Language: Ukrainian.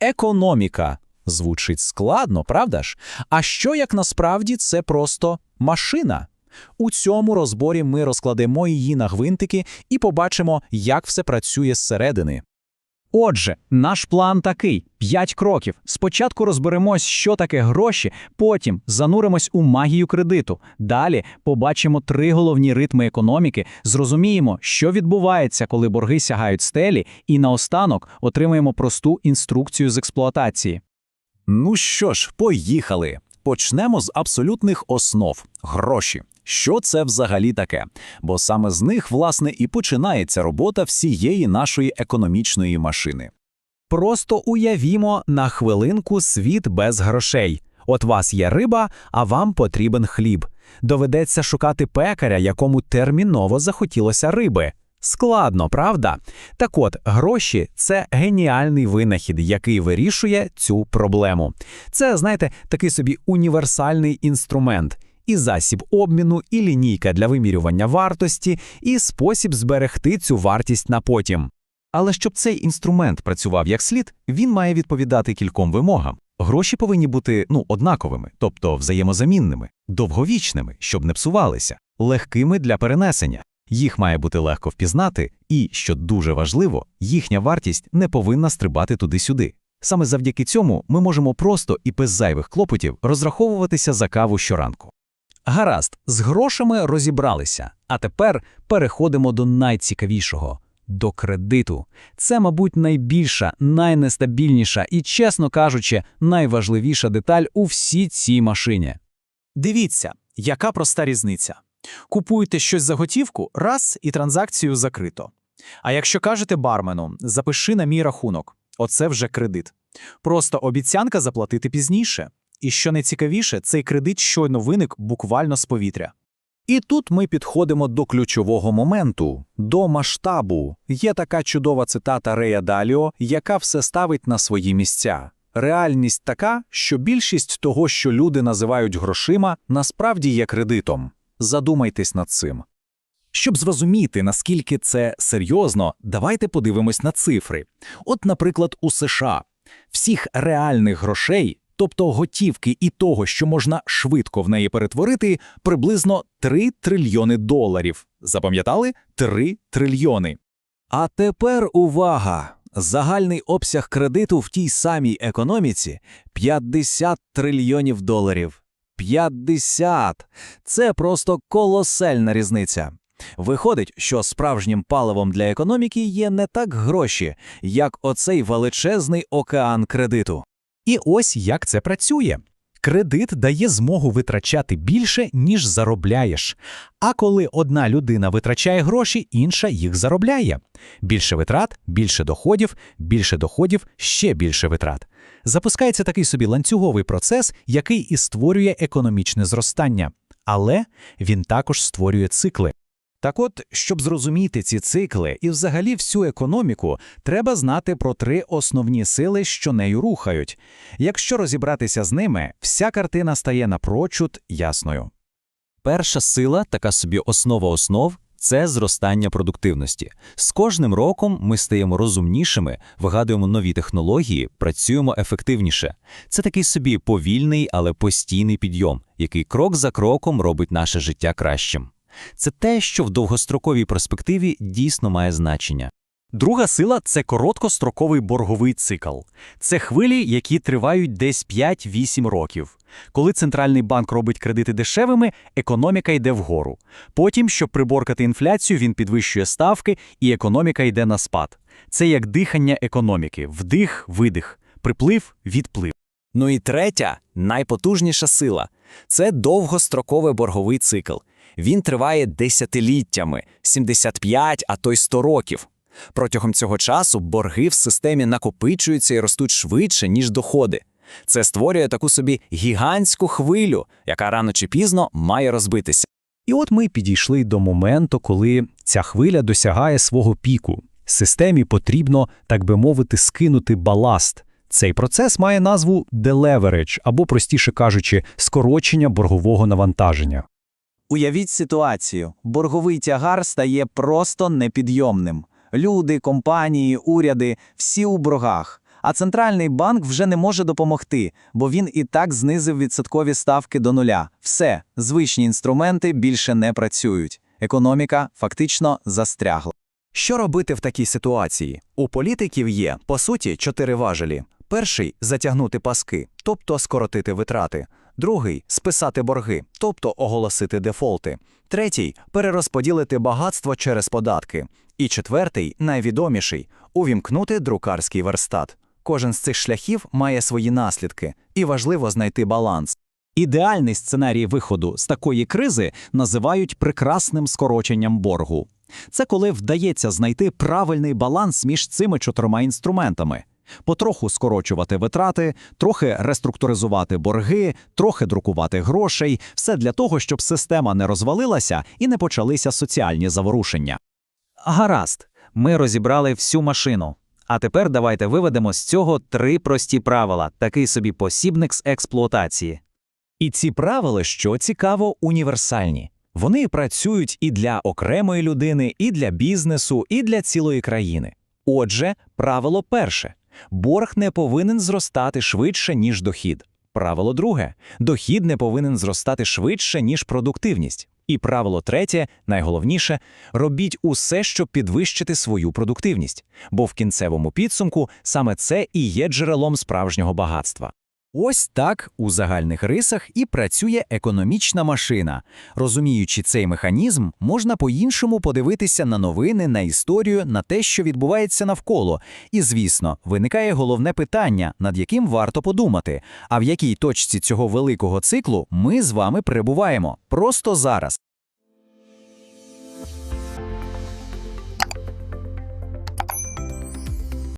Економіка. Звучить складно, правда ж? А що як насправді це просто машина? У цьому розборі ми розкладемо її на гвинтики і побачимо, як все працює зсередини. Отже, наш план такий: п'ять кроків. Спочатку розберемось, що таке гроші, потім зануримось у магію кредиту. Далі побачимо три головні ритми економіки, зрозуміємо, що відбувається, коли борги сягають стелі, і наостанок отримаємо просту інструкцію з експлуатації. Ну що ж, поїхали. Почнемо з абсолютних основ гроші. Що це взагалі таке? Бо саме з них, власне, і починається робота всієї нашої економічної машини. Просто уявімо на хвилинку світ без грошей. От вас є риба, а вам потрібен хліб. Доведеться шукати пекаря, якому терміново захотілося риби. Складно, правда? Так от, гроші це геніальний винахід, який вирішує цю проблему. Це, знаєте, такий собі універсальний інструмент. І засіб обміну, і лінійка для вимірювання вартості, і спосіб зберегти цю вартість на потім. Але щоб цей інструмент працював як слід, він має відповідати кільком вимогам. Гроші повинні бути ну однаковими, тобто взаємозамінними, довговічними, щоб не псувалися, легкими для перенесення. Їх має бути легко впізнати, і, що дуже важливо, їхня вартість не повинна стрибати туди-сюди. Саме завдяки цьому ми можемо просто і без зайвих клопотів розраховуватися за каву щоранку. Гаразд, з грошами розібралися. А тепер переходимо до найцікавішого до кредиту. Це, мабуть, найбільша, найнестабільніша і, чесно кажучи, найважливіша деталь у всій цій машині. Дивіться, яка проста різниця. Купуєте щось за готівку, раз і транзакцію закрито. А якщо кажете бармену, запиши на мій рахунок, оце вже кредит. Просто обіцянка заплатити пізніше. І що найцікавіше, цей кредит щойно виник буквально з повітря. І тут ми підходимо до ключового моменту, до масштабу. Є така чудова цитата Рея Даліо, яка все ставить на свої місця. Реальність така, що більшість того, що люди називають грошима, насправді є кредитом. Задумайтесь над цим. Щоб зрозуміти, наскільки це серйозно, давайте подивимось на цифри. От, наприклад, у США всіх реальних грошей, тобто готівки і того, що можна швидко в неї перетворити, приблизно 3 трильйони доларів. Запам'ятали? 3 трильйони. А тепер увага! Загальний обсяг кредиту в тій самій економіці 50 трильйонів доларів. 50! Це просто колосальна різниця. Виходить, що справжнім паливом для економіки є не так гроші, як оцей величезний океан кредиту. І ось як це працює. Кредит дає змогу витрачати більше, ніж заробляєш. А коли одна людина витрачає гроші, інша їх заробляє. Більше витрат, більше доходів, більше доходів, ще більше витрат. Запускається такий собі ланцюговий процес, який і створює економічне зростання. Але він також створює цикли. Так от, щоб зрозуміти ці цикли і взагалі всю економіку, треба знати про три основні сили, що нею рухають. Якщо розібратися з ними, вся картина стає напрочуд ясною. Перша сила, така собі основа основ, це зростання продуктивності. З кожним роком ми стаємо розумнішими, вигадуємо нові технології, працюємо ефективніше. Це такий собі повільний, але постійний підйом, який крок за кроком робить наше життя кращим. Це те, що в довгостроковій перспективі дійсно має значення. Друга сила це короткостроковий борговий цикл. Це хвилі, які тривають десь 5-8 років. Коли центральний банк робить кредити дешевими, економіка йде вгору. Потім, щоб приборкати інфляцію, він підвищує ставки, і економіка йде на спад. Це як дихання економіки: вдих, видих, приплив, відплив. Ну і третя, найпотужніша сила це довгостроковий борговий цикл. Він триває десятиліттями, 75, а то й 100 років. Протягом цього часу борги в системі накопичуються і ростуть швидше, ніж доходи. Це створює таку собі гігантську хвилю, яка рано чи пізно має розбитися. І от ми підійшли до моменту, коли ця хвиля досягає свого піку. Системі потрібно, так би мовити, скинути баласт. Цей процес має назву deleverage, або, простіше кажучи, скорочення боргового навантаження. Уявіть ситуацію: борговий тягар стає просто непідйомним. Люди, компанії, уряди всі у боргах. А центральний банк вже не може допомогти, бо він і так знизив відсоткові ставки до нуля. Все, звичні інструменти більше не працюють. Економіка фактично застрягла. Що робити в такій ситуації? У політиків є, по суті, чотири важелі. Перший затягнути паски, тобто скоротити витрати. Другий списати борги, тобто оголосити дефолти. Третій перерозподілити багатство через податки. І четвертий, найвідоміший увімкнути друкарський верстат. Кожен з цих шляхів має свої наслідки, і важливо знайти баланс. Ідеальний сценарій виходу з такої кризи називають прекрасним скороченням боргу. Це коли вдається знайти правильний баланс між цими чотирма інструментами. Потроху скорочувати витрати, трохи реструктуризувати борги, трохи друкувати грошей, все для того, щоб система не розвалилася і не почалися соціальні заворушення. Гаразд, ми розібрали всю машину. А тепер давайте виведемо з цього три прості правила, такий собі посібник з експлуатації. І ці правила, що цікаво, універсальні. Вони працюють і для окремої людини, і для бізнесу, і для цілої країни. Отже, правило перше: борг не повинен зростати швидше, ніж дохід. Правило друге: дохід не повинен зростати швидше, ніж продуктивність. І правило третє, найголовніше, робіть усе, щоб підвищити свою продуктивність, бо в кінцевому підсумку саме це і є джерелом справжнього багатства. Ось так у загальних рисах і працює економічна машина. Розуміючи цей механізм, можна по-іншому подивитися на новини, на історію, на те, що відбувається навколо. І, звісно, виникає головне питання, над яким варто подумати. А в якій точці цього великого циклу ми з вами перебуваємо просто зараз.